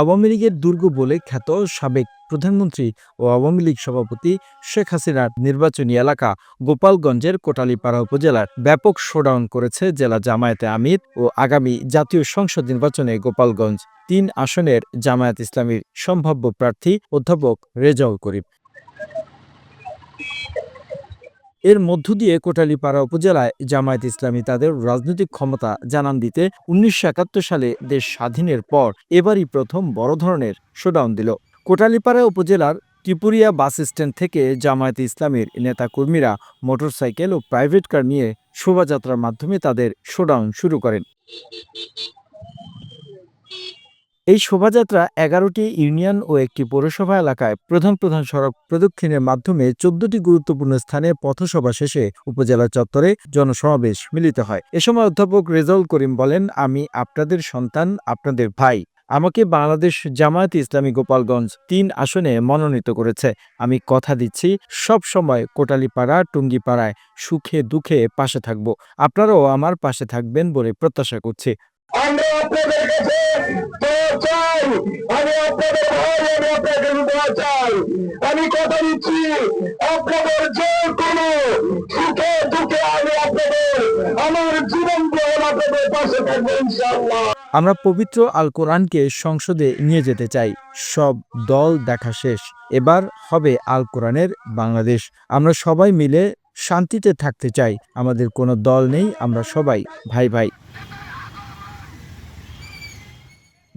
আওয়ামী লীগের দুর্গ বলে খ্যাত সাবেক প্রধানমন্ত্রী ও আওয়ামী লীগ সভাপতি শেখ হাসিনার নির্বাচনী এলাকা গোপালগঞ্জের কোটালীপাড়া উপজেলার ব্যাপক শোডাউন করেছে জেলা জামায়াতে আমির ও আগামী জাতীয় সংসদ নির্বাচনে গোপালগঞ্জ। তিন আসনের জামায়াত ইসলামীর সম্ভাব্য প্রার্থী অধ্যাপক রেজাউল করিম। এর মধ্য দিয়ে কোটালীপাড়া উপজেলায় জামায়াত ইসলামী তাদের রাজনৈতিক ক্ষমতা জানান দিতে উনিশশো একাত্তর সালে দেশ স্বাধীনের পর এবারই প্রথম বড় ধরনের শোডাউন দিল। কোটালীপাড়া উপজেলার ত্রিপুরিয়া বাস স্ট্যান্ড থেকে জামায়াত ইসলামীর নেতাকর্মীরা মোটরসাইকেল ও প্রাইভেট কার নিয়ে শোভাযাত্রার মাধ্যমে তাদের শোডাউন শুরু করেন। এই শোভাযাত্রা এগারোটি ইউনিয়ন ও একটি পৌরসভা এলাকায় প্রধান প্রধান সড়ক প্রদক্ষিণের মাধ্যমে চোদ্দটি গুরুত্বপূর্ণ স্থানে পথসভা শেষে উপজেলা চত্বরে জনসমাবেশ মিলিত হয়। এ সময় অধ্যাপক রেজাউল করিম বলেন, আমি আপনাদের সন্তান, আপনাদের ভাই। আমাকে বাংলাদেশ জামায়াত ইসলামী গোপালগঞ্জ তিন আসনে মনোনীত করেছে। আমি কথা দিচ্ছি, সব সময় কোটালীপাড়া, টুঙ্গিপাড়ায় সুখে দুঃখে পাশে থাকব। আপনারাও আমার পাশে থাকবেন বলে প্রত্যাশা করছি। আমরা আপনাদের কাছে দোয়া চাই। আমি আপনাদের ভাই, আমি আপনাদের কাছে দোয়া চাই। আমি কথা দিচ্ছি, আপনাদের যে কোনো সুখে দুঃখে আমি আপনাদের, আমার জীবন দিয়ে আপনাদের পাশে থাকব ইনশাআল্লাহ। আমরা পবিত্র আল কোরআনকে সংসদে নিয়ে যেতে চাই। সব দল দেখা শেষ। এবার হবে আল কোরআনের বাংলাদেশ। আমরা সবাই মিলে শান্তিতে থাকতে চাই। আমাদের কোনো দল নেই, আমরা সবাই ভাই ভাই